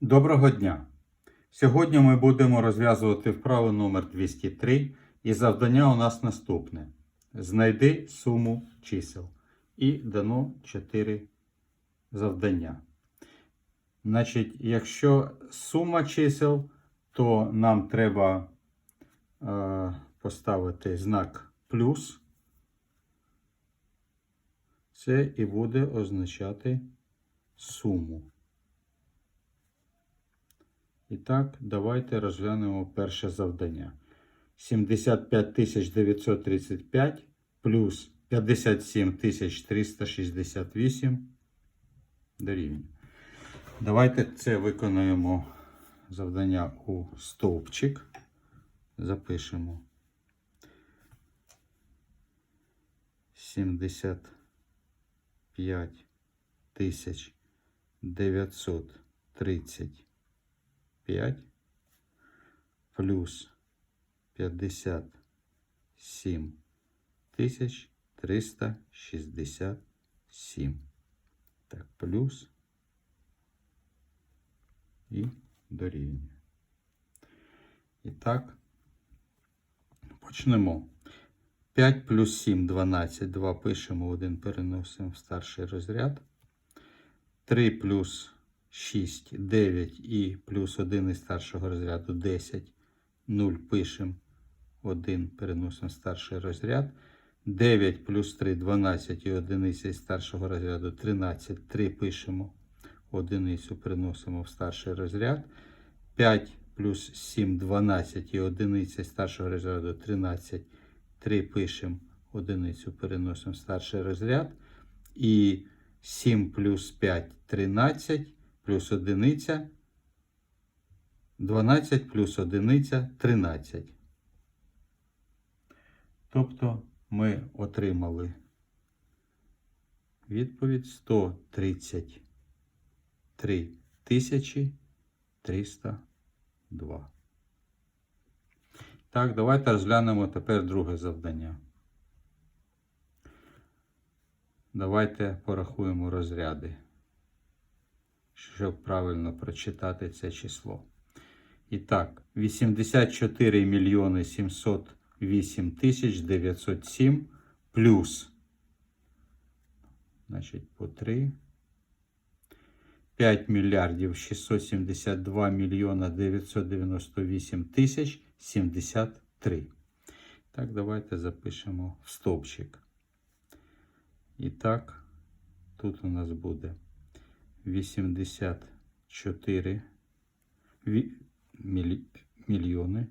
Доброго дня! Сьогодні ми будемо розв'язувати вправу номер 203 і завдання у нас наступне. Знайди суму чисел. І дано 4 завдання. Значить, якщо сума чисел, то нам треба е, поставити знак плюс. Це і буде означати суму. І так, давайте розглянемо перше завдання. 75 935 плюс 57 368 дорівнює. Давайте це виконаємо завдання у стовпчик. Запишемо 75 930 5 плюс 57 тисяч 367. Так, плюс і дорівнює. І так, почнемо. 5 плюс 7 12. 2 пишемо, 1 переносимо в старший розряд. 3 плюс 6, 9 і плюс 1 із старшого розряду 10. 0 пишемо. 1 переносимо старший розряд. 9 плюс 3 12 і 1 із старшого розряду 13. 3 пишемо. Одиницю переносимо в старший розряд. 5 плюс 7 12 і 1 із старшого розряду 13. 3 пишемо. Одиницю переносимо в старший розряд. І 7 плюс 5 13 плюс одиниця, 12 плюс одиниця 13. Тобто ми отримали відповідь 133 тисячі 302. Так, давайте розглянемо тепер друге завдання. Давайте порахуємо розряди щоб правильно прочитати це число. І так, 84 мільйони 708 тисяч 907 плюс, значить, по 3. 5 мільярдів 672 мільйона 998 тисяч 73. Так, давайте запишемо в стовпчик. І так, тут у нас буде 84 мільйони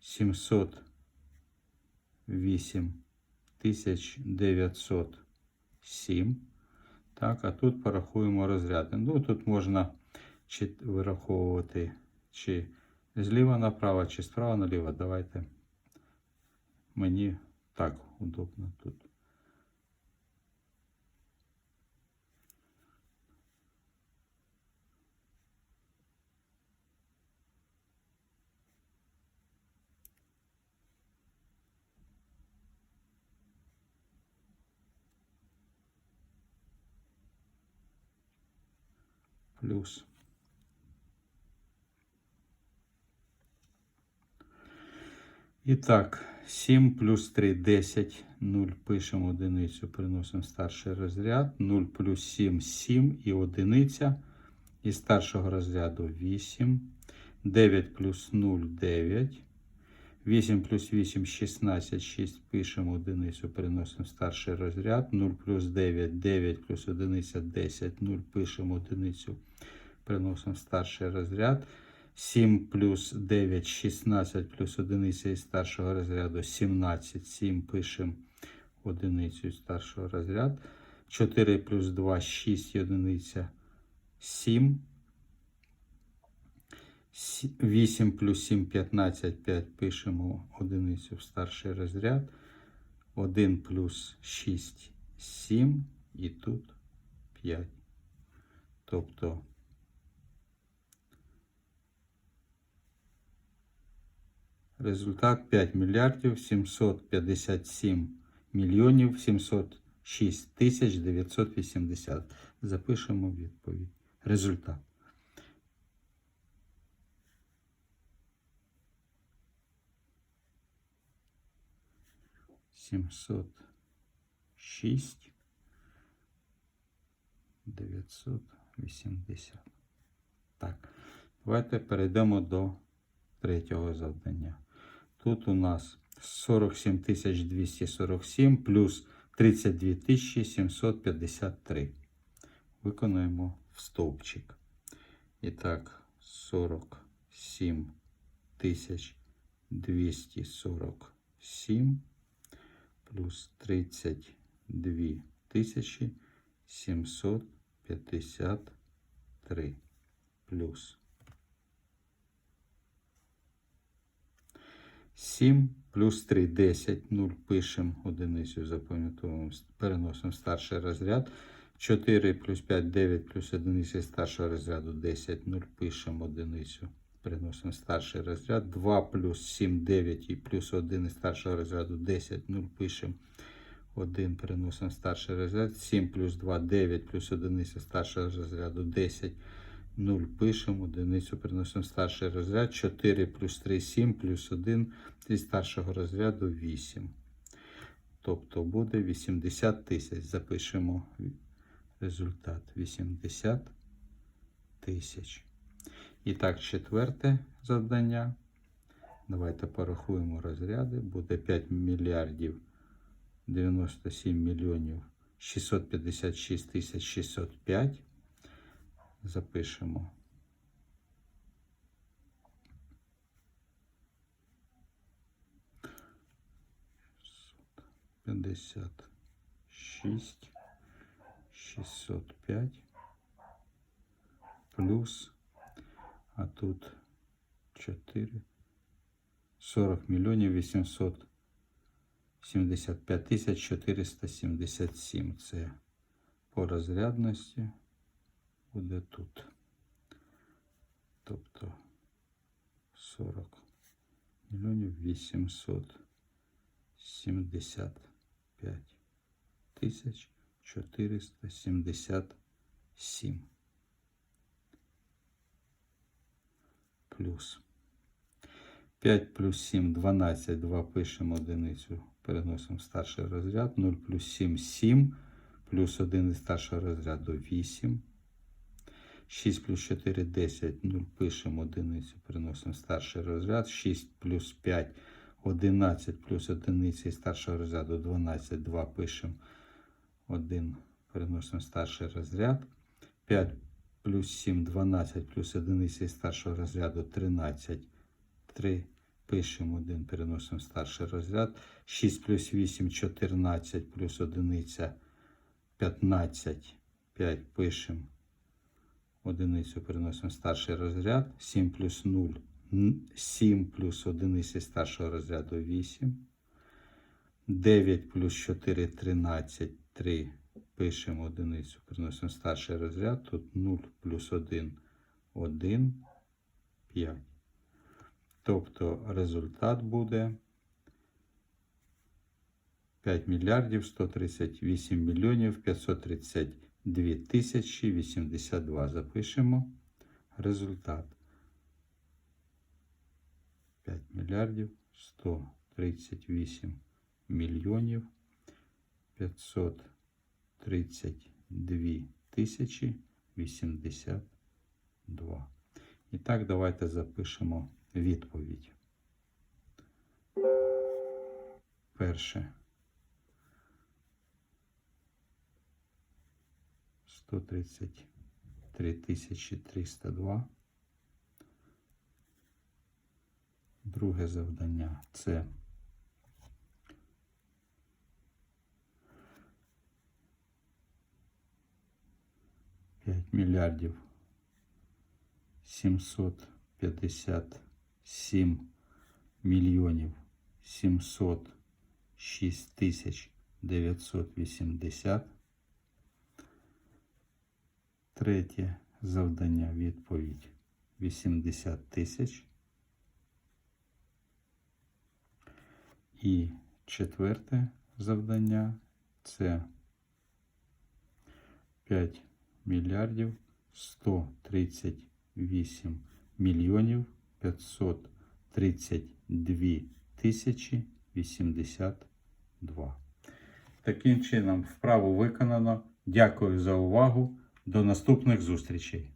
708 тисяч 907. Так, а тут порахуємо розряди. Ну, тут можна чи вираховувати чи зліва направо, чи справа наліво. Давайте мені так удобно тут. Плюс. І так, 7 плюс 3 10, 0 пишемо одиницю, приносимо старший розряд, 0 плюс 7 7 і одиниця. Із старшого розряду 8, 9 плюс 0 9. 8 плюс 8 16, 6 пишемо одиницю, переносимо в старший розряд. 0 плюс 9, 9 плюс 1 10, 0 пишемо одиницю, переносимо в старший розряд. 7 плюс 9, 16 плюс 1 із старшого розряду 17, 7 пишемо одиницю із старшого розряду. 4 плюс 2, 6 одиниця 7. 8 плюс 7 15, 5 пишемо одиницю в старший розряд. 1 плюс 6 7 і тут 5. Тобто результат 5 мільярдів 757 мільйонів 706 тисяч 980. Запишемо відповідь. Результат. 706 980. Так, давайте перейдемо до третього завдання. Тут у нас 47 247 плюс 32 753. Виконуємо в стовпчик. І так, 47 247 плюс 32 753 плюс. 7 плюс 3 10 0 пишемо одиницю запам'ятовуємо переносимо старший розряд. 4 плюс 5 9 плюс одиниця старшого розряду 10 0 пишемо одиницю переносимо старший розряд 2 плюс 7 9 і плюс 1 із старшого розряду 10 0 пишемо 1 переносимо старший розряд 7 плюс 2 9 плюс одиниця старшого розряду 10 0 пишемо, одиницю переносимо старший розряд, 4 плюс 3 7 плюс 1 зі старшого розряду 8. Тобто буде 80 тисяч. Запишемо результат 80 тисяч. І так, четверте завдання. Давайте порахуємо розряди. Буде 5 мільярдів 97 мільйонів 656 тисяч 605 запишемо. П'ятдесят шість, шістсот п'ять плюс, а тут чотири, сорок мільйонів вісімсот сімдесят п'ять тисяч чотириста сімдесят сім. Це по розрядності буде тут. Тобто 40 мільйонів 875 тисяч 477 Плюс 5 плюс 7 12 2 пишемо одиницю переносимо в старший розряд 0 плюс 7 7 плюс 1 із старшого розряду 8 6 плюс 4 10, 0 пишемо одиницю, переносимо в старший розряд. 6 плюс 5 11 плюс одиниця із старшого розряду 12, 2 пишемо 1, переносимо в старший розряд. 5 плюс 7 12 плюс одиниця із старшого розряду 13, 3 пишемо 1, переносимо старший розряд. 6 плюс 8 14 плюс одиниця 15, 5 пишемо одиницю переносимо старший розряд. 7 плюс 0, 7 плюс одиниці старшого розряду 8. 9 плюс 4 13, 3. Пишемо одиницю, переносимо в старший розряд. Тут 0 плюс 1, 1, 5. Тобто результат буде 5 мільярдів 138 мільйонів 530 2082. Запишемо результат. 5 мільярдів 138 мільйонів 532 тисячі 82. І так, давайте запишемо відповідь. Перше. 133 302. Друге завдання це п'ять мільярдів сімсот п'ятдесят сім мільйонів сімсот шість тисяч дев'ятсот вісімдесят. Третє завдання відповідь 80 тисяч. І четверте завдання це 5 мільярдів 138 мільйонів 532 тисячі 82. 2. Таким чином, вправу виконано. Дякую за увагу. До наступних зустрічей.